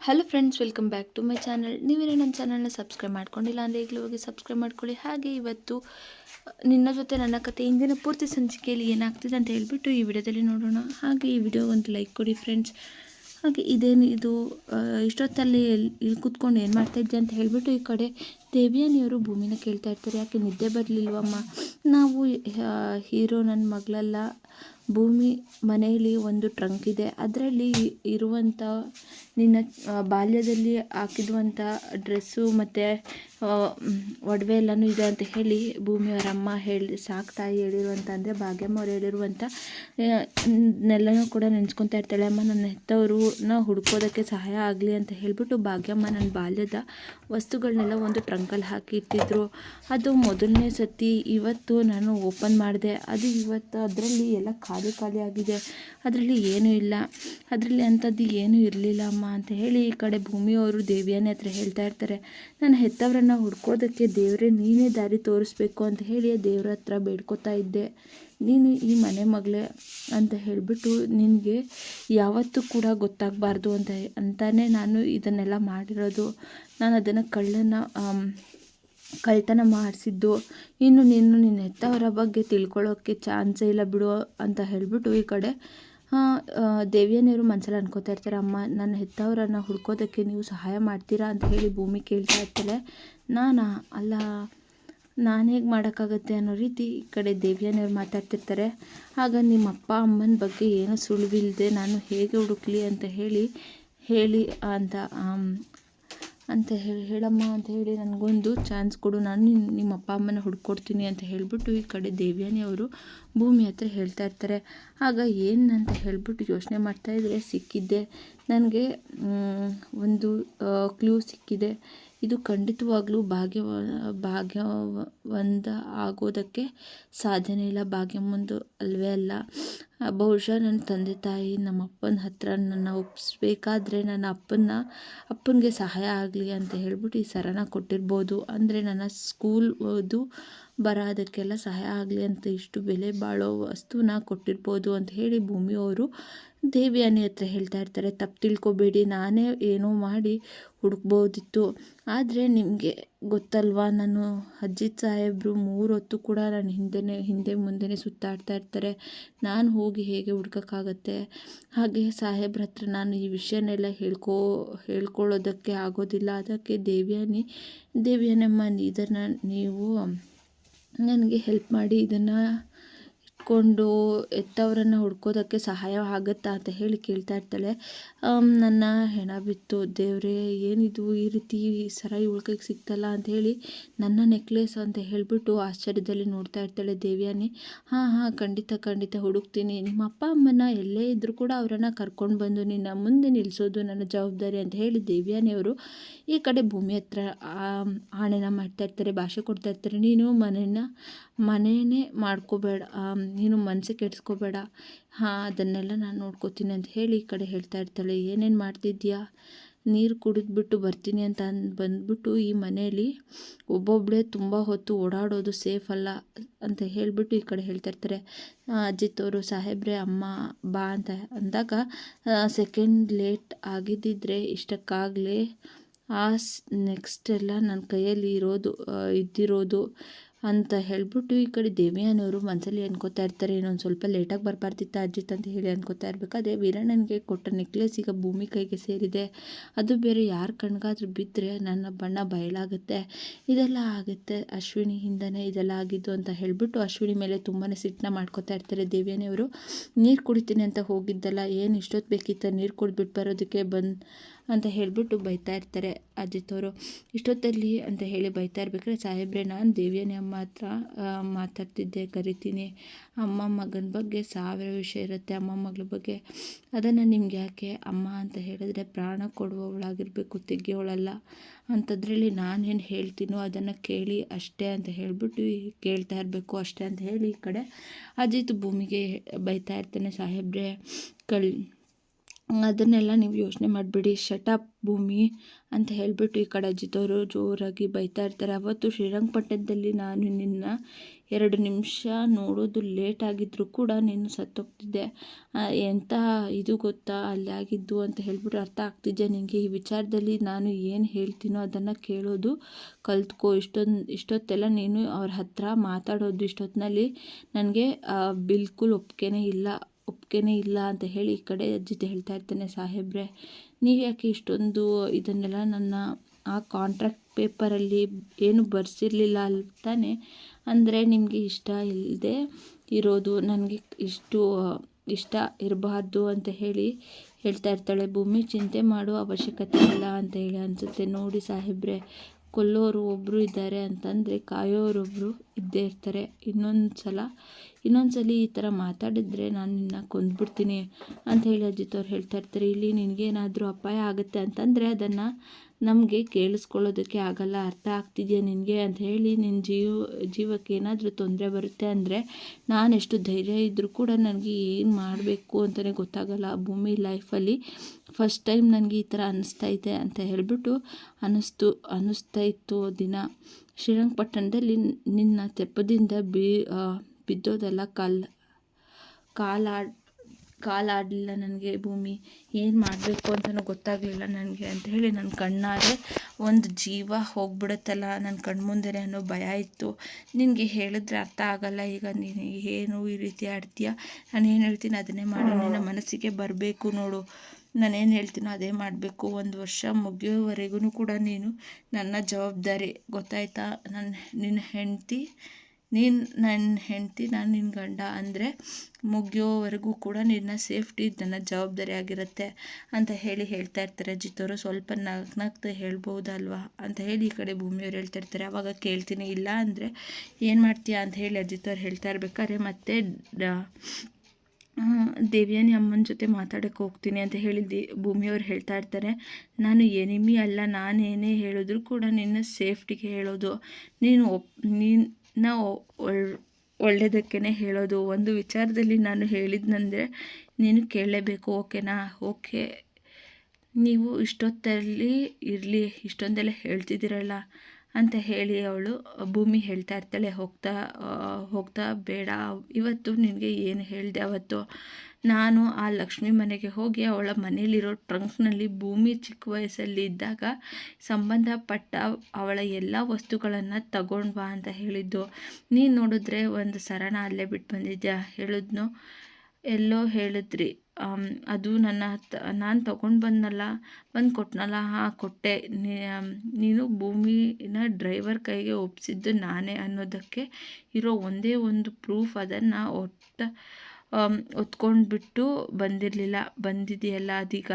Hello friends welcome back to my channel ನೀವೇನೇ ನನ್ನ ಚಾನಲ್ನ ಸಬ್ಸ್ಕ್ರೈಬ್ ಮಾಡ್ಕೊಂಡಿಲ್ಲ ಅಂದರೆ ಈಗಲೂ ಹೋಗಿ ಸಬ್ಸ್ಕ್ರೈಬ್ ಮಾಡ್ಕೊಳ್ಳಿ. ಹಾಗೆ ಇವತ್ತು ನಿನ್ನ ಜೊತೆ ನನ್ನ ಕತೆ ಇಂದಿನ ಪೂರ್ತಿ ಸಂಚಿಕೆಯಲ್ಲಿ ಏನಾಗ್ತಿದೆ ಅಂತ ಹೇಳ್ಬಿಟ್ಟು ಈ ವಿಡಿಯೋದಲ್ಲಿ ನೋಡೋಣ. ಹಾಗೆ ಈ ವಿಡಿಯೋ ಒಂದು ಲೈಕ್ ಕೊಡಿ ಫ್ರೆಂಡ್ಸ್ ಹಾಗೆ ಇದೇನು ಇದು ಇಷ್ಟೊತ್ತಲ್ಲಿ ಇಲ್ಲಿ ಕೂತ್ಕೊಂಡು ಏನು ಮಾಡ್ತಾಯಿದ್ದೆ ಅಂತ ಹೇಳಿಬಿಟ್ಟು ಈ ಕಡೆ ದೇವಿಯನಿಯವರು ಭೂಮಿನ ಕೇಳ್ತಾ ಇರ್ತಾರೆ. ಯಾಕೆ ನಿದ್ದೆ ಬರಲಿಲ್ವಮ್ಮ? ನಾವು ಹೀರೋ ನನ್ನ ಮಗಳಲ್ಲ. ಭೂಮಿ ಮನೆಯಲ್ಲಿ ಒಂದು ಟ್ರಂಕ್ ಇದೆ. ಅದರಲ್ಲಿ ಇರುವಂಥ ನಿನ್ನ ಬಾಲ್ಯದಲ್ಲಿ ಹಾಕಿರುವಂಥ ಡ್ರೆಸ್ಸು ಮತ್ತು ಒಡವೆ ಎಲ್ಲನೂ ಇದೆ ಅಂತ ಹೇಳಿ ಭೂಮಿಯವರ ಅಮ್ಮ ಹೇಳಿ, ಸಾಕು ತಾಯಿ ಹೇಳಿರುವಂಥ ಅಂದರೆ ಭಾಗ್ಯಮ್ಮ ಅವ್ರು ಹೇಳಿರುವಂಥ ನೆಲ್ಲನೂ ಕೂಡ ನೆನೆಸ್ಕೊತಾ ಇರ್ತಾಳೆ. ಅಮ್ಮ, ನನ್ನ ಹೆತ್ತವರು ನಾ ಹುಡ್ಕೋದಕ್ಕೆ ಸಹಾಯ ಆಗಲಿ ಅಂತ ಹೇಳಿಬಿಟ್ಟು ಭಾಗ್ಯಮ್ಮ ನನ್ನ ಬಾಲ್ಯದ ವಸ್ತುಗಳನ್ನೆಲ್ಲ ಒಂದು ಟ್ರಂಕಲ್ಲಿ ಹಾಕಿ ಇಟ್ಟಿದ್ರು ಅದು ಮೊದಲನೇ ಸತಿ ಇವತ್ತು ನಾನು ಓಪನ್ ಮಾಡಿದೆ. ಅದು ಇವತ್ತು ಅದರಲ್ಲಿ ಎಲ್ಲ ಖಾಲಿ ಖಾಲಿ ಆಗಿದೆ. ಅದರಲ್ಲಿ ಏನೂ ಇಲ್ಲ. ಅದರಲ್ಲಿ ಅಂಥದ್ದು ಏನೂ ಇರಲಿಲ್ಲ ಅಮ್ಮ ಅಂತ ಹೇಳಿ ಈ ಕಡೆ ಭೂಮಿಯವರು ದೇವಿಯನೇ ಹತ್ರ ಹೇಳ್ತಾ ಇರ್ತಾರೆ. ನನ್ನ ಹೆತ್ತವರನ್ನು ಹುಡ್ಕೋದಕ್ಕೆ ದೇವರೇ ನೀನೇ ದಾರಿ ತೋರಿಸ್ಬೇಕು ಅಂತ ಹೇಳಿ ದೇವರ ಹತ್ರ ಬೇಡ್ಕೋತಾ ಇದ್ದೆ. ನೀನು ಈ ಮನೆ ಮಗಳೇ ಅಂತ ಹೇಳಿಬಿಟ್ಟು ನಿನಗೆ ಯಾವತ್ತೂ ಕೂಡ ಗೊತ್ತಾಗಬಾರ್ದು ಅಂತ ಅಂತಲೇ ನಾನು ಇದನ್ನೆಲ್ಲ ಮಾಡಿರೋದು. ನಾನು ಅದನ್ನು ಕಳ್ಳನ ಕಳ್ತನ ಮಾಡಿಸಿದ್ದು. ಇನ್ನು ನೀನು ನಿನ್ನ ಹೆತ್ತವರ ಬಗ್ಗೆ ತಿಳ್ಕೊಳ್ಳೋಕ್ಕೆ ಚಾನ್ಸೇ ಇಲ್ಲ ಬಿಡು ಅಂತ ಹೇಳಿಬಿಟ್ಟು ಈ ಕಡೆ ದೇವಿಯನ್ನೇರು ಮನಸ್ಸಲ್ಲಿ ಅನ್ಕೋತಾ ಇರ್ತಾರೆ, ಅಮ್ಮ, ನನ್ನ ಹೆತ್ತವರನ್ನು ಹುಡ್ಕೋದಕ್ಕೆ ನೀವು ಸಹಾಯ ಮಾಡ್ತೀರಾ? ಅಂತ ಹೇಳಿ ಭೂಮಿ ಕೇಳ್ತಾ ಇರ್ತಾಳೆ. ನಾನಾ, ಅಲ್ಲ ನಾನು ಹೇಗೆ ಮಾಡೋಕ್ಕಾಗತ್ತೆ ಅನ್ನೋ ರೀತಿ ಈ ಕಡೆ ದೇವ್ಯಾನಿಯವ್ರು ಮಾತಾಡ್ತಿರ್ತಾರೆ. ಆಗ ನಿಮ್ಮ ಅಪ್ಪ, ಅಮ್ಮನ ಬಗ್ಗೆ ಏನೂ ಸುಳಿವಿಲ್ಲದೆ ನಾನು ಹೇಗೆ ಹುಡುಕ್ಲಿ ಅಂತ ಹೇಳಿ ಹೇಳಿ ಅಂತ ಅಂತ ಹೇಳಿ, ಹೇಳಮ್ಮ ಅಂತ ಹೇಳಿ ನನಗೊಂದು ಚಾನ್ಸ್ ಕೊಡು. ನಾನು ನಿಮ್ಮ ಅಪ್ಪ, ಅಮ್ಮನ ಹುಡ್ಕೊಡ್ತೀನಿ ಅಂತ ಹೇಳಿಬಿಟ್ಟು ಈ ಕಡೆ ದೇವ್ಯಾನಿ ಅವರು ಭೂಮಿ ಹತ್ರ ಹೇಳ್ತಾ ಇರ್ತಾರೆ. ಆಗ ಏನು ಅಂತ ಹೇಳಿಬಿಟ್ಟು ಯೋಚನೆ ಮಾಡ್ತಾಯಿದ್ರೆ ಸಿಕ್ಕಿದ್ದೆ. ನನಗೆ ಒಂದು ಕ್ಲೂ ಸಿಕ್ಕಿದೆ. ಇದು ಖಂಡಿತವಾಗ್ಲೂ ಭಾಗ್ಯ ಭಾಗ್ಯವಂತ ಆಗೋದಕ್ಕೆ ಸಾಧ್ಯನೇ ಇಲ್ಲ. ಭಾಗ್ಯಮ್ಮಂದು ಅಲ್ವೇ ಅಲ್ಲ. ಬಹುಶಃ ನನ್ನ ತಂದೆ ತಾಯಿ ನಮ್ಮ ಅಪ್ಪನ ಹತ್ರ ನನ್ನ ಒಪ್ಪಿಸ್ಬೇಕಾದ್ರೆ ನನ್ನ ಅಪ್ಪನ ಅಪ್ಪನಿಗೆ ಸಹಾಯ ಆಗಲಿ ಅಂತ ಹೇಳ್ಬಿಟ್ಟು ಈ ಸರನ ಕೊಟ್ಟಿರ್ಬೋದು. ಅಂದರೆ ನನ್ನ ಸ್ಕೂಲ್ ಓದು ಬರೋದಕ್ಕೆಲ್ಲ ಸಹಾಯ ಆಗಲಿ ಅಂತ ಇಷ್ಟು ಬೆಲೆ ಬಾಳೋ ವಸ್ತುನ ಕೊಟ್ಟಿರ್ಬೋದು ಅಂತ ಹೇಳಿ ಭೂಮಿಯವರು ದೇವಿಯಾನಿ ಹತ್ರ ಹೇಳ್ತಾ ಇರ್ತಾರೆ, ತಪ್ಪು ತಿಳ್ಕೊಬೇಡಿ, ನಾನೇ ಏನೋ ಮಾಡಿ ಹುಡುಕ್ಬೋದಿತ್ತು. ಆದರೆ ನಿಮಗೆ ಗೊತ್ತಲ್ವಾ, ನಾನು ಅಜ್ಜಿತ್ ಸಾಹೇಬರು ಮೂರು ಹೊತ್ತು ಕೂಡ ನನ್ನ ಹಿಂದೆ ಹಿಂದೆ ಮುಂದೆಯೇ ಸುತ್ತಾಡ್ತಾ ಇರ್ತಾರೆ. ನಾನು ಹೋಗಿ ಹೇಗೆ ಹುಡ್ಕೋಕ್ಕಾಗತ್ತೆ? ಹಾಗೆ ಸಾಹೇಬ್ರ ಹತ್ರ ನಾನು ಈ ವಿಷಯನೆಲ್ಲ ಹೇಳ್ಕೋ, ಹೇಳ್ಕೊಳ್ಳೋದಕ್ಕೆ ಆಗೋದಿಲ್ಲ. ಅದಕ್ಕೆ ದೇವಿಯಾನಿ ದೇವಿಯಾನಮ್ಮ ಇದನ್ನು ನೀವು ನನಗೆ ಹೆಲ್ಪ್ ಮಾಡಿ ಇದನ್ನು ಇಟ್ಕೊಂಡು ಎತ್ತವರನ್ನು ಹುಡ್ಕೋದಕ್ಕೆ ಸಹಾಯ ಆಗುತ್ತಾ ಅಂತ ಹೇಳಿ ಕೇಳ್ತಾ ಇರ್ತಾಳೆ. ನನ್ನ ಹೆಣ ಬಿತ್ತು. ದೇವರೇ, ಏನಿದು? ಈ ರೀತಿ ಸರ ಇವಳ ಕೈಗೆ ಸಿಕ್ತಲ್ಲ ಅಂತ ಹೇಳಿ ನನ್ನ ನೆಕ್ಲೆಸ್ ಅಂತ ಹೇಳಿಬಿಟ್ಟು ಆಶ್ಚರ್ಯದಲ್ಲಿ ನೋಡ್ತಾ ಇರ್ತಾಳೆ ದೇವಿಯಾನಿ. ಹಾಂ ಹಾಂ, ಖಂಡಿತ ಖಂಡಿತ ಹುಡುಕ್ತೀನಿ. ನಿಮ್ಮ ಅಪ್ಪ, ಅಮ್ಮನ ಎಲ್ಲೇ ಇದ್ದರೂ ಕೂಡ ಅವರನ್ನು ಕರ್ಕೊಂಡು ಬಂದು ನಿನ್ನ ಮುಂದೆ ನಿಲ್ಲಿಸೋದು ನನ್ನ ಜವಾಬ್ದಾರಿ ಅಂತ ಹೇಳಿ ದೇವಿಯಾನಿಯವರು ಈ ಕಡೆ ಭೂಮಿ ಹತ್ರ ಆಣೆನ ಮಾಡ್ತಾ ಇರ್ತಾರೆ, ಭಾಷೆ ಕೊಡ್ತಾ ಇರ್ತಾರೆ. ನೀನು ಮನೆನ ಮನೇನೇ ಮಾಡ್ಕೋಬೇಡ ನೀನು ಮನಸ್ಸು ಕೆಡಿಸ್ಕೋಬೇಡ. ಹಾಂ ಅದನ್ನೆಲ್ಲ ನಾನು ನೋಡ್ಕೋತೀನಿ ಅಂತ ಹೇಳಿ ಈ ಕಡೆ ಹೇಳ್ತಾ ಇರ್ತಾಳೆ. ಏನೇನು ಮಾಡ್ತಿದ್ಯಾ? ನೀರು ಕುಡಿದ್ಬಿಟ್ಟು ಬರ್ತೀನಿ ಅಂತ ಬಂದುಬಿಟ್ಟು ಬಂದ್ಬಿಟ್ಟು ಈ ಮನೆಯಲ್ಲಿ ಒಬ್ಬೊಬ್ಬಳೇ ತುಂಬ ಹೊತ್ತು ಓಡಾಡೋದು ಸೇಫ್ ಅಲ್ಲ ಅಂತ ಹೇಳಿಬಿಟ್ಟು ಈ ಕಡೆ ಹೇಳ್ತಾ ಇರ್ತಾರೆ. ಆ, ಅಜಿತ್ ಸಾಹೇಬ್ರೆ ಅಮ್ಮ ಬಾ ಅಂತ ಅಂದಾಗ ಸೆಕೆಂಡ್ ಲೇಟ್ ಆಗಿದ್ದಿದ್ರೆ ಇಷ್ಟಕ್ಕಾಗಲೇ ಆ ನೆಕ್ಸ್ಟ್ ಎಲ್ಲ ನನ್ನ ಕೈಯಲ್ಲಿ ಇರೋದು ಇದ್ದಿರೋದು ಅಂತ ಹೇಳ್ಬಿಟ್ಟು ಈ ಕಡೆ ದೇವಿಯನವರು ಮನಸ್ಸಲ್ಲಿ ಅನ್ಕೋತಾ ಇರ್ತಾರೆ, ಇನ್ನೊಂದು ಸ್ವಲ್ಪ ಲೇಟಾಗಿ ಬರಬಾರ್ದಿತ್ತ ಅಜ್ಜಿತ್ ಅಂತ ಹೇಳಿ ಅನ್ಕೋತಾ ಅದೇ ವೀರಣ್ಣನಿಗೆ ಕೊಟ್ಟ ನೆಕ್ಲೆಸ್ ಈಗ ಭೂಮಿ ಕೈಗೆ ಸೇರಿದೆ. ಅದು ಬೇರೆ ಯಾರ ಕಣ್ಗಾದ್ರೂ ಬಿದ್ದರೆ ನನ್ನ ಬಣ್ಣ ಬಯಲಾಗುತ್ತೆ. ಇದೆಲ್ಲ ಆಗುತ್ತೆ ಅಶ್ವಿನಿಯಿಂದನೇ ಇದೆಲ್ಲ ಆಗಿದ್ದು ಅಂತ ಹೇಳಿಬಿಟ್ಟು ಅಶ್ವಿನಿ ಮೇಲೆ ತುಂಬಾ ಸಿಟ್ಟನ್ನ ಮಾಡ್ಕೋತಾ ಇರ್ತಾರೆ ದೇವಿಯನವರು ನೀರು ಕುಡಿತೀನಿ ಅಂತ ಹೋಗಿದ್ದಲ್ಲ, ಏನು ಇಷ್ಟೊತ್ತು ಬೇಕಿತ್ತ ನೀರು ಕುಡಿದ್ಬಿಟ್ಟು ಬರೋದಕ್ಕೆ ಬಂದು ಅಂತ ಹೇಳಿಬಿಟ್ಟು ಬೈತಾ ಇರ್ತಾರೆ. ಅಜಿತ್ ಅವರು ಇಷ್ಟೊತ್ತಲ್ಲಿ ಅಂತ ಹೇಳಿ ಬೈತಾ ಇರ್ಬೇಕಾದ್ರೆ, ಸಾಹೇಬ್ರೆ, ನಾನು ದೇವಿಯನಿ ಅಮ್ಮ ಹತ್ರ ಮಾತಾಡ್ತಿದ್ದೆ, ಕರಿತೀನಿ. ಅಮ್ಮ, ಮಗನ ಬಗ್ಗೆ ಸಾವಿರ ವಿಷಯ ಇರುತ್ತೆ. ಅಮ್ಮ, ಮಗಳ ಬಗ್ಗೆ. ಅದನ್ನು ನಿಮ್ಗೆ ಯಾಕೆ ಅಮ್ಮ ಅಂತ ಹೇಳಿದ್ರೆ, ಪ್ರಾಣ ಕೊಡುವವಳಾಗಿರಬೇಕು, ತೆಗಿಯೋಳಲ್ಲ. ಅಂಥದ್ರಲ್ಲಿ ನಾನೇನು ಹೇಳ್ತೀನೋ ಅದನ್ನು ಕೇಳಿ ಅಷ್ಟೇ ಅಂತ ಹೇಳಿಬಿಟ್ಟು ಕೇಳ್ತಾ ಇರಬೇಕು. ಅಷ್ಟೇ ಅಂತ ಹೇಳಿ ಈ ಕಡೆ ಅಜಿತ್ ಭೂಮಿಗೆ ಬೈತಾ ಇರ್ತಾನೆ. ಸಾಹೇಬ್ರೆ, ಕಳ್ ಅದನ್ನೆಲ್ಲ ನೀವು ಯೋಚನೆ ಮಾಡಬೇಡಿ. ಶಟಪ್ ಭೂಮಿ ಅಂತ ಹೇಳಿಬಿಟ್ಟು ಈ ಕಡೆ ಅಜಿತವರು ಜೋರಾಗಿ ಬೈತಾ ಇರ್ತಾರೆ. ಅವತ್ತು ಶ್ರೀರಂಗಪಟ್ಟಣದಲ್ಲಿ ನಾನು ನಿನ್ನ ಎರಡು ನಿಮಿಷ ನೋಡೋದು ಲೇಟ್ ಆಗಿದ್ದರೂ ಕೂಡ ನೀನು ಸತ್ತೋಗ್ತಿದ್ದೆ. ಎಂಥ ಇದು ಗೊತ್ತಾ? ಅಲ್ಲಿ ಆಗಿದ್ದು ಅಂತ ಹೇಳಿಬಿಟ್ಟು ಅರ್ಥ ಆಗ್ತಿದ್ದೆ ನಿನಗೆ? ಈ ವಿಚಾರದಲ್ಲಿ ನಾನು ಏನು ಹೇಳ್ತೀನೋ ಅದನ್ನು ಕೇಳೋದು, ಕಲ್ತ್ಕೋ. ಇಷ್ಟೊಂದು, ಇಷ್ಟೊತ್ತೆಲ್ಲ ನೀನು ಅವ್ರ ಹತ್ರ ಮಾತಾಡೋದು ಇಷ್ಟೊತ್ತಿನಲ್ಲಿ ನನಗೆ ಬಿಲ್ಕುಲ್ ಒಪ್ಪಿಗೆನೇ ಇಲ್ಲ. ಒಪ್ಪಿಗೆನೇ ಇಲ್ಲ ಅಂತ ಹೇಳಿ ಈ ಕಡೆ ಅಜ್ಜಿತ ಹೇಳ್ತಾ ಇರ್ತಾನೆ, ಸಾಹೇಬ್ರೆ, ನೀವು ಯಾಕೆ ಇಷ್ಟೊಂದು ಇದನ್ನೆಲ್ಲ ನನ್ನ ಆ ಕಾಂಟ್ರಾಕ್ಟ್ ಪೇಪರಲ್ಲಿ ಏನು ಬರೆಸಿರ್ಲಿಲ್ಲ ಅಂತಾನೆ? ತಾನೆ ಅಂದರೆ, ನಿಮಗೆ ಇಷ್ಟ ಇಲ್ಲದೆ ಇರೋದು ನನಗೆ ಇಷ್ಟು, ಇಷ್ಟ ಇರಬಾರ್ದು ಅಂತ ಹೇಳಿ ಹೇಳ್ತಾ ಇರ್ತಾಳೆ. ಭೂಮಿ ಚಿಂತೆ ಮಾಡೋ ಅವಶ್ಯಕತೆ ಇಲ್ಲ ಅಂತ ಹೇಳಿ ಅನಿಸುತ್ತೆ. ನೋಡಿ ಸಾಹೇಬ್ರೆ, ಕೊಲ್ಲೋರು ಒಬ್ಬರು ಇದ್ದಾರೆ ಅಂತಂದರೆ ಕಾಯೋರೊಬ್ಬರು ಇದ್ದೇ ಇರ್ತಾರೆ. ಇನ್ನೊಂದು ಸಲ ಇನ್ನೊಂದು ಸಲ ಈ ಥರ ಮಾತಾಡಿದರೆ ನಾನು ನಿನ್ನ ಕೊಂದ್ಬಿಡ್ತೀನಿ ಅಂತ ಹೇಳಿ ಅಜಿತ್ ಅವ್ರು ಹೇಳ್ತಾ ಇರ್ತಾರೆ. ಇಲ್ಲಿ ನಿನಗೇನಾದರೂ ಅಪಾಯ ಆಗುತ್ತೆ ಅಂತಂದರೆ ಅದನ್ನು ನಮಗೆ ಕೇಳಿಸ್ಕೊಳ್ಳೋದಕ್ಕೆ ಆಗಲ್ಲ. ಅರ್ಥ ಆಗ್ತಿದೆಯಾ ನಿನಗೆ ಅಂತ ಹೇಳಿ ನಿನ್ನ ಜೀವ, ಜೀವಕ್ಕೆ ಏನಾದರೂ ತೊಂದರೆ ಬರುತ್ತೆ ಅಂದರೆ ಎಷ್ಟು ಧೈರ್ಯ ಇದ್ದರೂ ಕೂಡ ನನಗೆ ಏನು ಮಾಡಬೇಕು ಅಂತಲೇ ಗೊತ್ತಾಗಲ್ಲ. ಭೂಮಿ ಲೈಫಲ್ಲಿ ಫಸ್ಟ್ ಟೈಮ್ ನನಗೆ ಈ ಥರ ಅನ್ನಿಸ್ತೈತೆ ಅಂತ ಹೇಳಿಬಿಟ್ಟು ಅನ್ನಿಸ್ತು ಅನ್ನಿಸ್ತಾ ಇತ್ತು ದಿನ. ಶ್ರೀರಂಗಪಟ್ಟಣದಲ್ಲಿ ನಿನ್ನ ತೆಪ್ಪದಿಂದ ಬೀ ಬಿದ್ದೋದೆಲ್ಲ ಕಲ್ಲು ಕಾಲಾಡ್, ಕಾಲಾಡಲಿಲ್ಲ ನನಗೆ ಭೂಮಿ. ಏನು ಮಾಡಬೇಕು ಅಂತಲೂ ಗೊತ್ತಾಗಲಿಲ್ಲ ನನಗೆ ಅಂತ ಹೇಳಿ ನನ್ನ ಕಣ್ಣಾರೆ ಒಂದು ಜೀವ ಹೋಗ್ಬಿಡುತ್ತಲ್ಲ ನನ್ನ ಕಣ್ಣು ಮುಂದೆ ಅನ್ನೋ ಭಯ ಇತ್ತು. ನಿನಗೆ ಹೇಳಿದ್ರೆ ಅರ್ಥ ಆಗಲ್ಲ, ಈಗ ನೀನು ಏನು ಈ ರೀತಿ ಆಡ್ತೀಯ? ನಾನು ಏನು ಹೇಳ್ತೀನಿ ಅದನ್ನೇ ಮಾಡು, ನಿನ್ನ ಮನಸ್ಸಿಗೆ ಬರಬೇಕು ನೋಡು. ನಾನೇನು ಹೇಳ್ತೀನೋ ಅದೇ ಮಾಡಬೇಕು. ಒಂದು ವರ್ಷ ಮುಗಿಯೋವರೆಗೂ ಕೂಡ ನೀನು ನನ್ನ ಜವಾಬ್ದಾರಿ ಗೊತ್ತಾಯ್ತಾ? ನನ್ನ ನಿನ್ನ ಹೆಂಡತಿ ನೀನು ನನ್ನ ಹೆಂಡತಿ, ನಾನು ನಿನ್ನ ಗಂಡ ಅಂದರೆ ಮುಗಿಯೋವರೆಗೂ ಕೂಡ ನಿನ್ನ ಸೇಫ್ಟಿ ನನ್ನ ಜವಾಬ್ದಾರಿ ಆಗಿರುತ್ತೆ ಅಂತ ಹೇಳಿ ಹೇಳ್ತಾ ಇರ್ತಾರೆ ಜಿತ್ತವರು ಸ್ವಲ್ಪ ನಗ್ ನಗ್ತಾ ಹೇಳ್ಬೋದಲ್ವಾ ಅಂತ ಹೇಳಿ ಈ ಕಡೆ ಭೂಮಿಯವ್ರು ಹೇಳ್ತಾ ಇರ್ತಾರೆ. ಅವಾಗ ಕೇಳ್ತೀನಿ, ಇಲ್ಲ ಅಂದರೆ ಏನು ಮಾಡ್ತೀಯಾ ಅಂತ ಹೇಳಿ ಅಜಿತ್ ಅವ್ರು ಹೇಳ್ತಾ ಇರ್ಬೇಕಾದ್ರೆ ಮತ್ತೆ ದೇವಿಯಾನಿ ಅಮ್ಮನ ಜೊತೆ ಮಾತಾಡೋಕ್ಕೆ ಹೋಗ್ತೀನಿ ಅಂತ ಹೇಳಿ ದೇ, ಭೂಮಿಯವ್ರು ಹೇಳ್ತಾ ಇರ್ತಾರೆ. ನಾನು ಎನಿಮಿ ಅಲ್ಲ ನಾನೇನೇ ಹೇಳಿದ್ರು ಕೂಡ ನಿನ್ನ ಸೇಫ್ಟಿಗೆ ಹೇಳೋದು. ನೀನು ಒಪ್, ನೀನು ನಾವು ಒಳ್ಳೆಯದಕ್ಕೇ ಹೇಳೋದು. ಒಂದು ವಿಚಾರದಲ್ಲಿ ನಾನು ಹೇಳಿದ್ನಂದರೆ, ನೀನು ಕೇಳಲೇಬೇಕು, ಓಕೆನಾ? ಓಕೆ. ನೀವು ಇಷ್ಟೊತ್ತಲ್ಲಿ ಇರಲಿ, ಇಷ್ಟೊಂದೆಲ್ಲ ಹೇಳ್ತಿದ್ದೀರಲ್ಲ. ಅಂತ ಹೇಳಿ ಅವಳು ಭೂಮಿ ಹೇಳ್ತಾ ಇರ್ತಾಳೆ, ಹೋಗ್ತಾ ಹೋಗ್ತಾ ಬೇಡ. ಇವತ್ತು ನಿನಗೆ ಏನು ಹೇಳಿದೆ? ಅವತ್ತು ನಾನು ಆ ಲಕ್ಷ್ಮಿ ಮನೆಗೆ ಹೋಗಿ ಅವಳ ಮನೇಲಿರೋ ಟ್ರಂಕ್ನಲ್ಲಿ ಭೂಮಿ ಚಿಕ್ಕ ವಯಸ್ಸಲ್ಲಿ ಇದ್ದಾಗ ಸಂಬಂಧಪಟ್ಟ ಅವಳ ಎಲ್ಲ ವಸ್ತುಗಳನ್ನು ತಗೊಂಡು ಬಾ ಅಂತ ಹೇಳಿದ್ದು. ನೀನು ನೋಡಿದ್ರೆ ಒಂದು ಸರಣ ಅಲ್ಲೇ ಬಿಟ್ಟು ಬಂದಿದ್ಯಾ? ಹೇಳಿದ್ನು. ಎಲ್ಲೋ ಹೇಳಿದ್ರಿ. ಅದು ನನ್ನ ಹತ್ತ ನಾನು ತೊಗೊಂಡು ಬಂದನಲ್ಲ, ಬಂದು ಕೊಟ್ಟನಲ್ಲ ಹಾಂ, ಕೊಟ್ಟೆ. ನೀನು ಭೂಮಿನ ಡ್ರೈವರ್ ಕೈಗೆ ಒಪ್ಪಿಸಿದ್ದು ನಾನೇ ಅನ್ನೋದಕ್ಕೆ ಇರೋ ಒಂದೇ ಒಂದು ಪ್ರೂಫ್ ಅದನ್ನು ಒಟ್ಟು ಒತ್ಕೊಂಡ್ಬಿಟ್ಟು ಬಂದಿರಲಿಲ್ಲ. ಬಂದಿದೆಯಲ್ಲ ಅದೀಗ.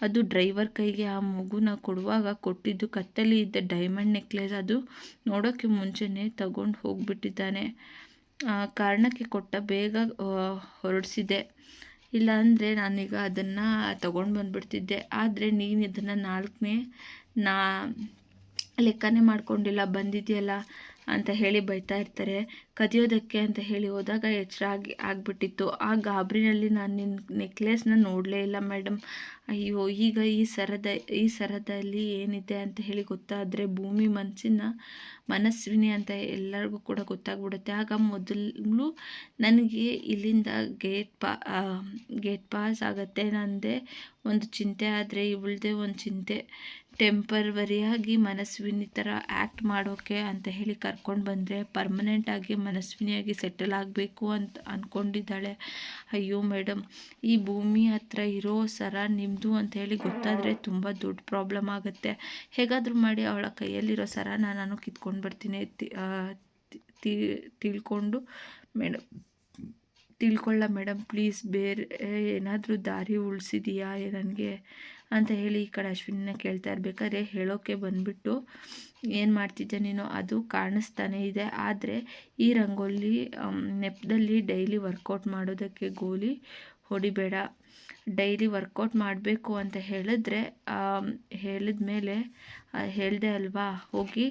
ಅದು ಡ್ರೈವರ್ ಕೈಗೆ ಆ ಮಗುನ ಕೊಡುವಾಗ ಕೊಟ್ಟಿದ್ದು ಕತ್ತಲಿ ಇದ್ದ ಡೈಮಂಡ್ ನೆಕ್ಲೆಸ್. ಅದು ನೋಡೋಕ್ಕೆ ಮುಂಚೆನೇ ತಗೊಂಡು ಹೋಗ್ಬಿಟ್ಟಿದ್ದಾನೆ. ಕಾರಣಕ್ಕೆ ಕೊಟ್ಟ ಬೇಗ ಹೊರಡಿಸಿದೆ. ಇಲ್ಲ ಅಂದರೆ ನಾನೀಗ ಅದನ್ನು ತಗೊಂಡು ಬಂದುಬಿಡ್ತಿದ್ದೆ. ಆದರೆ ನೀನು ಇದನ್ನು ನಾಲ್ಕನೇ ನಾ ಲೆಕ್ಕನೇ ಮಾಡಿಕೊಂಡಿಲ್ಲ. ಬಂದಿದೆಯಲ್ಲ. ಅಂತ ಹೇಳಿ ಬೈತಾ ಇರ್ತಾರೆ. ಕದಿಯೋದಕ್ಕೆ ಅಂತ ಹೇಳಿ ಹೋದಾಗ ಎಚ್ಚರ ಆಗಿ ಆಗಿಬಿಟ್ಟಿತ್ತು. ಆ ಗಾಬರಿನಲ್ಲಿ ನಾನು ನಿನ್ನ ನೆಕ್ಲೆಸ್ನ ನೋಡಲೇ ಇಲ್ಲ ಮೇಡಮ್ ಅಯ್ಯೋ, ಈಗ ಈ ಸರದ, ಈ ಸರದಲ್ಲಿ ಏನಿದೆ ಅಂತ ಹೇಳಿ ಗೊತ್ತಾದರೆ ಭೂಮಿ ಮನಸ್ಸಿನ ಮನಸ್ವಿನಿ ಅಂತ ಎಲ್ಲರಿಗೂ ಕೂಡ ಗೊತ್ತಾಗ್ಬಿಡುತ್ತೆ. ಆಗ ಮೊದಲು ನನಗೆ ಇಲ್ಲಿಂದ ಗೇಟ್ ಪಾ ಗೇಟ್ ಪಾಸ್ ಆಗುತ್ತೆ ನಂದೇ ಒಂದು ಚಿಂತೆ, ಆದರೆ ಇವಳದೇ ಒಂದು ಚಿಂತೆ. ಟೆಂಪರ್ವರಿಯಾಗಿ ಮನಸ್ವಿನಿ ಥರ ಆ್ಯಕ್ಟ್ ಮಾಡೋಕ್ಕೆ ಅಂತ ಹೇಳಿ ಕರ್ಕೊಂಡು ಬಂದರೆ ಪರ್ಮನೆಂಟಾಗಿ ಮನಸ್ವಿನಿಯಾಗಿ ಸೆಟಲ್ ಆಗಬೇಕು ಅಂತ ಅಂದ್ಕೊಂಡಿದ್ದಾಳೆ ಅಯ್ಯೋ ಮೇಡಮ್ ಈ ಭೂಮಿ ಹತ್ರ ಇರೋ ಸರ ನಿಮ್ಮದು ಅಂತ ಹೇಳಿ ಗೊತ್ತಾದರೆ ತುಂಬ ದೊಡ್ಡ ಪ್ರಾಬ್ಲಮ್ ಆಗುತ್ತೆ. ಹೇಗಾದರೂ ಮಾಡಿ ಅವಳ ಕೈಯಲ್ಲಿರೋ ಸರ ನಾನು ಕಿತ್ಕೊಂಡು ಬರ್ತೀನಿ ತಿಳ್ಕೊಂಡು ಮೇಡಮ್ ತಿಳ್ಕೊಳ್ಳ ಮೇಡಮ್, ಪ್ಲೀಸ್ ಬೇರೆ ಏನಾದರೂ ದಾರಿ ಉಳಿಸಿದೀಯಾ ನನಗೆ ಅಂತ ಹೇಳಿ ಈ ಕಡೆ ಅಶ್ವಿನಿನ ಕೇಳ್ತಾ ಇರ್ಬೇಕಾದ್ರೆ ಹೇಳೋಕ್ಕೆ ಬಂದುಬಿಟ್ಟು, ಏನು ಮಾಡ್ತಿದ್ದೆ ನೀನು? ಅದು ಕಾಣಿಸ್ತಾನೆ ಇದೆ. ಆದರೆ ಈ ರಂಗೋಲಿ ನೆಪದಲ್ಲಿ ಡೈಲಿ ವರ್ಕೌಟ್ ಮಾಡೋದಕ್ಕೆ ಗೋಲಿ ಹೊಡಿಬೇಡ. ಡೈಲಿ ವರ್ಕೌಟ್ ಮಾಡಬೇಕು ಅಂತ ಹೇಳಿದ್ರೆ ಹೇಳಿದ ಮೇಲೆ ಹೇಳಿದೆ ಅಲ್ವಾ? ಹೋಗಿ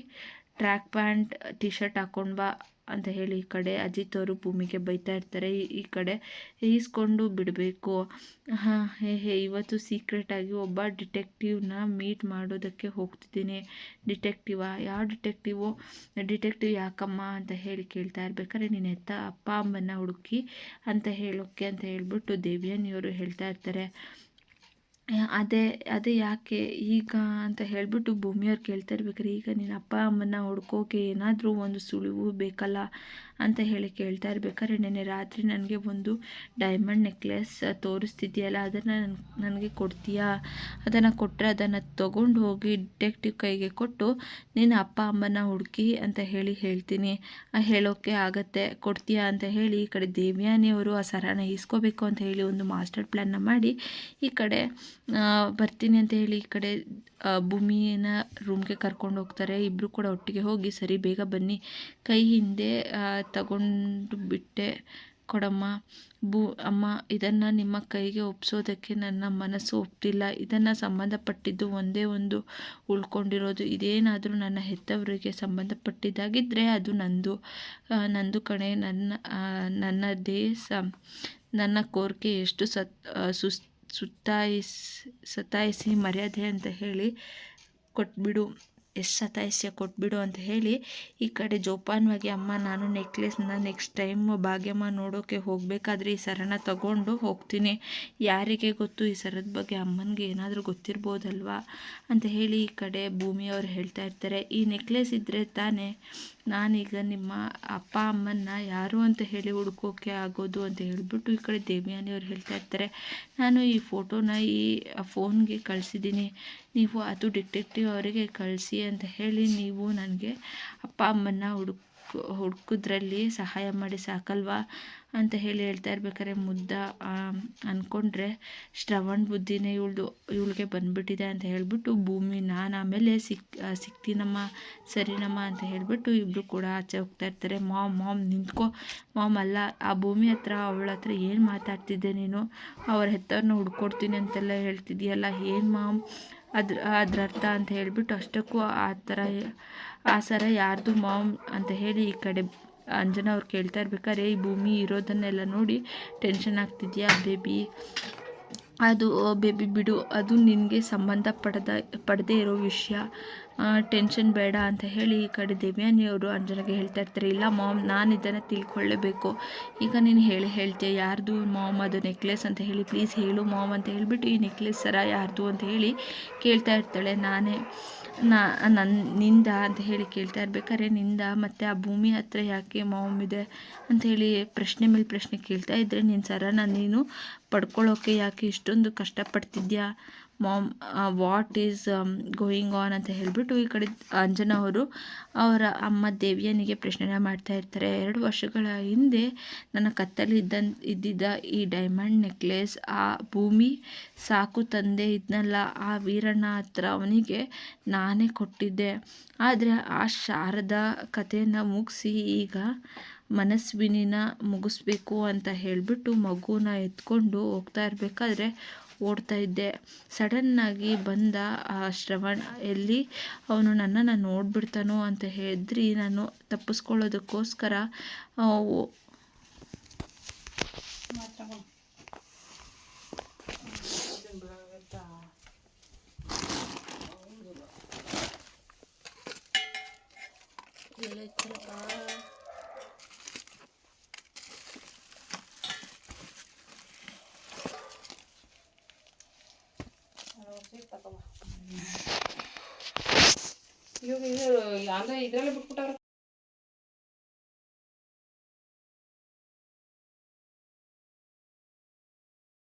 ಟ್ರ್ಯಾಕ್ ಪ್ಯಾಂಟ್ ಟಿ ಶರ್ಟ್ ಹಾಕೊಂಡು ಬಾ ಅಂತ ಹೇಳಿ ಈ ಕಡೆ ಅಜಿತ್ ಅವರು ಭೂಮಿಗೆ ಬೈತಾ ಇರ್ತಾರೆ. ಈ- ಕಡೆ ಈಸ್ಕೊಂಡು ಬಿಡಬೇಕು. ಹಾಂ, ಹೇ ಹೇ, ಇವತ್ತು ಸೀಕ್ರೆಟಾಗಿ ಒಬ್ಬ ಡಿಟೆಕ್ಟಿವ್ನ ಮೀಟ್ ಮಾಡೋದಕ್ಕೆ ಹೋಗ್ತಿದ್ದೀನಿ. ಡಿಟೆಕ್ಟಿವಾ ಯಾವ ಡಿಟೆಕ್ಟಿವು ಡಿಟೆಕ್ಟಿವ್ ಯಾಕಮ್ಮ ಅಂತ ಹೇಳಿ ಕೇಳ್ತಾ ಇರ್ಬೇಕಾದ್ರೆ ನೀನು ಎತ್ತ ಅಪ್ಪ ಅಮ್ಮನ ಹುಡುಕಿ ಅಂತ ಹೇಳೋಕ್ಕೆ ಅಂತ ಹೇಳ್ಬಿಟ್ಟು ದೇವ್ಯಾನಿಯವರು ಹೇಳ್ತಾ ಇರ್ತಾರೆ. ಅದೇ ಅದೇ ಯಾಕೆ? ಈಗ ಅಂತ ಹೇಳಿಬಿಟ್ಟು ಭೂಮಿಯವ್ರು ಕೇಳ್ತಾ ಇರ್ಬೇಕಾದ್ರೆ ಈಗ ನಿನ್ನ ಅಪ್ಪ ಅಮ್ಮನ ಹುಡ್ಕೋಕೆ ಏನಾದರೂ ಒಂದು ಸುಳಿವು ಬೇಕಲ್ಲ. ಅಂತ ಹೇಳಿ ಕೇಳ್ತಾ ಇರ್ಬೇಕಾದ್ರೆ ನೆನ್ನೆ ರಾತ್ರಿ ನನಗೆ ಒಂದು ಡೈಮಂಡ್ ನೆಕ್ಲೆಸ್ ತೋರಿಸ್ತಿದ್ಯಲ್ಲ, ಅದನ್ನು ನನಗೆ ಕೊಡ್ತೀಯಾ? ಅದನ್ನು ಕೊಟ್ಟರೆ ಅದನ್ನು ತೊಗೊಂಡು ಹೋಗಿ ಡಿಟೆಕ್ಟಿವ್ ಕೈಗೆ ಕೊಟ್ಟು ನಿನ್ನ ಅಪ್ಪ, ಅಮ್ಮನ ಹುಡುಕಿ ಅಂತ ಹೇಳಿ ಹೇಳ್ತೀನಿ. ಹೇಳೋಕ್ಕೆ ಆಗತ್ತೆ. ಕೊಡ್ತೀಯಾ ಅಂತ ಹೇಳಿ ಈ ಕಡೆ ದೇವ್ಯಾನಿಯವರು ಆ ಸರನ ಇಸ್ಕೋಬೇಕು ಅಂತ ಹೇಳಿ ಒಂದು ಮಾಸ್ಟರ್ ಪ್ಲ್ಯಾನ್ನ ಮಾಡಿ ಈ ಕಡೆ ಬರ್ತೀನಿ ಅಂತ ಹೇಳಿ ಈ ಕಡೆ ಭೂಮಿಯನ್ನು ರೂಮ್ಗೆ ಕರ್ಕೊಂಡು ಹೋಗ್ತಾರೆ. ಇಬ್ಬರು ಕೂಡ ಒಟ್ಟಿಗೆ ಹೋಗಿ ಸರಿ, ಬೇಗ ಬನ್ನಿ. ಕೈ ಹಿಂದೆ ತಗೊಂಡು ಬಿಟ್ಟೆ. ಕೊಡಮ್ಮ ಬೂ ಅಮ್ಮ, ಇದನ್ನು ನಿಮ್ಮ ಕೈಗೆ ಒಪ್ಪಿಸೋದಕ್ಕೆ ನನ್ನ ಮನಸ್ಸು ಒಪ್ಪಿಲ್ಲ ಇದನ್ನು ಸಂಬಂಧಪಟ್ಟಿದ್ದು ಒಂದೇ ಒಂದು ಉಳ್ಕೊಂಡಿರೋದು. ಇದೇನಾದರೂ ನನ್ನ ಹೆತ್ತವರಿಗೆ ಸಂಬಂಧಪಟ್ಟಿದ್ದಾಗಿದ್ದರೆ ಅದು ನಂದು. ನಂದು ಕಣೆ, ನನ್ನ ನನ್ನ ನನ್ನದೇ ಸ ನನ್ನ ಕೋರಿಕೆ ಎಷ್ಟು ಸತ್ ಸುಸ್, ಸುತ್ತಾಯಿಸ್ ಸತಾಯಿಸಿ ಮರ್ಯಾದೆ ಅಂತ ಹೇಳಿ ಕೊಟ್ಬಿಡು. ಎಷ್ಟು ಸತಾಯಿಸ್ಯ ಕೊಟ್ಬಿಡು ಅಂತ ಹೇಳಿ ಈ ಕಡೆ ಜೋಪಾನವಾಗಿ ಅಮ್ಮ, ನಾನು ನೆಕ್ಲೆಸ್ನ ನೆಕ್ಸ್ಟ್ ಟೈಮ್ ಭಾಗ್ಯಮ್ಮ ನೋಡೋಕ್ಕೆ ಹೋಗಬೇಕಾದ್ರೆ ಈ ಸರನ ತಗೊಂಡು ಹೋಗ್ತೀನಿ. ಯಾರಿಗೆ ಗೊತ್ತು? ಈ ಸರದ ಬಗ್ಗೆ ಅಮ್ಮನಿಗೆ ಏನಾದರೂ ಗೊತ್ತಿರ್ಬೋದಲ್ವಾ? ಅಂತ ಹೇಳಿ ಈ ಕಡೆ ಭೂಮಿಯವ್ರು ಹೇಳ್ತಾ ಇರ್ತಾರೆ. ಈ ನೆಕ್ಲೆಸ್ ಇದ್ದರೆ ತಾನೇ ನಾನೀಗ ನಿಮ್ಮ ಅಪ್ಪ, ಅಮ್ಮನ್ನ ಯಾರು ಅಂತ ಹೇಳಿ ಹುಡುಕೋಕೆ ಆಗೋದು ಅಂತ ಹೇಳಿಬಿಟ್ಟು ಈ ಕಡೆ ದೇವ್ಯಾನಿಯವ್ರು ಹೇಳ್ತಾ ಇರ್ತಾರೆ. ನಾನು ಈ ಫೋಟೋನ ಈ ಫೋನ್ಗೆ ಕಳಿಸಿದ್ದೀನಿ. ನೀವು ಅದು ಡಿಟೆಕ್ಟಿವ್ ಅವರಿಗೆ ಕಳಿಸಿ ಅಂತ ಹೇಳಿ ನೀವು ನನಗೆ ಅಪ್ಪ ಅಮ್ಮನ್ನ ಹುಡುಕು, ಹುಡ್ಕೋದ್ರಲ್ಲಿ ಸಹಾಯ ಮಾಡಿ ಸಾಕಲ್ವಾ ಅಂತ ಹೇಳಿ ಹೇಳ್ತಾ ಇರ್ಬೇಕಾದ್ರೆ ಮುದ್ದ ಅಂದ್ಕೊಂಡ್ರೆ ಶ್ರವಣ್ ಬುದ್ಧಿನೇ ಇವಳ್ದು, ಇವಳಿಗೆ ಬಂದ್ಬಿಟ್ಟಿದೆ ಅಂತ ಹೇಳಿಬಿಟ್ಟು ಭೂಮಿ ನಾನು ಆಮೇಲೆ ಸಿಕ್ ಸಿಕ್ತೀನಮ್ಮ, ಸರಿನಮ್ಮ ಅಂತ ಹೇಳಿಬಿಟ್ಟು ಇಬ್ಬರು ಕೂಡ ಆಚೆ ಹೋಗ್ತಾ ಇರ್ತಾರೆ. ಮಾಮ್ ಮಾಮ್ ನಿಂತ್ಕೋ. ಮಾಮ್ ಅಲ್ಲ, ಆ ಭೂಮಿ ಹತ್ರ, ಅವಳ ಹತ್ರ ಏನು ಮಾತಾಡ್ತಿದ್ದೆ ನೀನು? ಅವ್ರ ಹೆತ್ತವ್ರನ್ನ ಹುಡ್ಕೊಡ್ತೀನಿ ಅಂತೆಲ್ಲ ಹೇಳ್ತಿದ್ಯಲ್ಲ, ಏನು ಮಾಮ್? ಅದ್ರ ಅದ್ರ ಅರ್ಥ ಅಂತ ಹೇಳಿಬಿಟ್ಟು ಅಷ್ಟಕ್ಕೂ ಆ ಥರ ಆ ಸರ ಯಾರ್ದು ಮಾಮ್ ಅಂತ ಹೇಳಿ ಈ ಕಡೆ ಅಂಜನಾ ಅವ್ರು ಕೇಳ್ತಾ ಇರ್ಬೇಕಾದ್ರೆ ಈ ಭೂಮಿ ಇರೋದನ್ನೆಲ್ಲ ನೋಡಿ ಟೆನ್ಷನ್ ಆಗ್ತಿದೆಯಾ ಬೇಬಿ ಅದು ಬೇಬಿ, ಬಿಡು. ಅದು ನಿನಗೆ ಸಂಬಂಧ ಪಡೆದ, ಪಡದೇ ಇರೋ ವಿಷಯ. ಟೆನ್ಷನ್ ಬೇಡ ಅಂತ ಹೇಳಿ ಈ ಕಡೆ ದೇವ್ಯಾನಿಯವರು ಅಂಜನಾಗೆ ಹೇಳ್ತಾ ಇರ್ತಾರೆ, ಇಲ್ಲ ಮಾಮ್, ನಾನು ಇದನ್ನು ತಿಳ್ಕೊಳ್ಳೇಬೇಕು. ಈಗ ನೀನು ಹೇಳಿ, ಹೇಳ್ತೀಯ ಯಾರ್ದು ಮಾಮ್ ಅದು ನೆಕ್ಲೆಸ್ ಅಂತ ಹೇಳಿ, ಪ್ಲೀಸ್ ಹೇಳು ಮಾಮ್ ಅಂತ ಹೇಳಿಬಿಟ್ಟು ಈ ನೆಕ್ಲೆಸ್ ಸರ ಯಾರ್ದು ಅಂತ ಹೇಳಿ ಕೇಳ್ತಾ ಇರ್ತಾಳೆ ನಾನೇ. ನಾ ನನ್ನ ನಿಂದ ಅಂತ ಹೇಳಿ ಕೇಳ್ತಾ ಇರ್ಬೇಕಾದ್ರೆ ನಿಂದ ಮತ್ತು ಆ ಭೂಮಿ ಹತ್ರ ಯಾಕೆ ಮೌಮ್ ಇದೆ ಅಂತ ಹೇಳಿ ಪ್ರಶ್ನೆ ಮೇಲೆ ಪ್ರಶ್ನೆ ಕೇಳ್ತಾ ಇದ್ದರೆ ನಿನ್ನ ಸರನ ನೀನು ಪಡ್ಕೊಳ್ಳೋಕೆ ಯಾಕೆ ಇಷ್ಟೊಂದು ಕಷ್ಟಪಡ್ತಿದ್ಯಾ? Mom what is going on ಅಂತ ಹೇಳಿಬಿಟ್ಟು ಈ ಕಡೆ ಅಂಜನಾ ಅವರು ಅವರ ಅಮ್ಮ ದೇವಿಯನಿಗೆ ಪ್ರಶ್ನೆ ಮಾಡ್ತಾ ಇರ್ತಾರೆ. ಎರಡು ವರ್ಷಗಳ ಹಿಂದೆ ನನ್ನ ಕತ್ತಲ್ಲಿ ಇದ್ದಂತ, ಇದ್ದಿದ್ದ ಈ ಡೈಮಂಡ್ ನೆಕ್ಲೆಸ್ ಆ ಭೂಮಿ ಸಾಕು ತಂದೆ ಇದ್ನಲ್ಲ, ಆ ವೀರಣ್ಣ ಹತ್ರ ಅವನಿಗೆ ನಾನೇ ಕೊಟ್ಟಿದ್ದೆ. ಆದರೆ ಆ ಶಾರದ ಕಥೆಯನ್ನು ಮುಗಿಸಿ ಈಗ ಮನಸ್ವಿನಿನ ಮುಗಿಸ್ಬೇಕು ಅಂತ ಹೇಳಿಬಿಟ್ಟು ಮಗುನ ಎತ್ಕೊಂಡು ಹೋಗ್ತಾ ಇರಬೇಕಾದ್ರೆ ಓಡ್ತಾ ಇದ್ದೆ. ಸಡನ್ನಾಗಿ ಬಂದ ಆ ಶ್ರವಣ್ ಎಲ್ಲಿ? ಅವನು ನನ್ನನ್ನು ನೋಡ್ಬಿಡ್ತಾನೋ ಅಂತ ಹೇಳಿದ್ರಿ. ನಾನು ತಪ್ಪಿಸ್ಕೊಳ್ಳೋದಕ್ಕೋಸ್ಕರ ಆ, ಓ- ಇವಾಗ ಇದು ಅಲ್ಲ ಇದ್ರಲ್ಲೇ ಬಿಟ್ಬಿಟ್ಟವ್ರ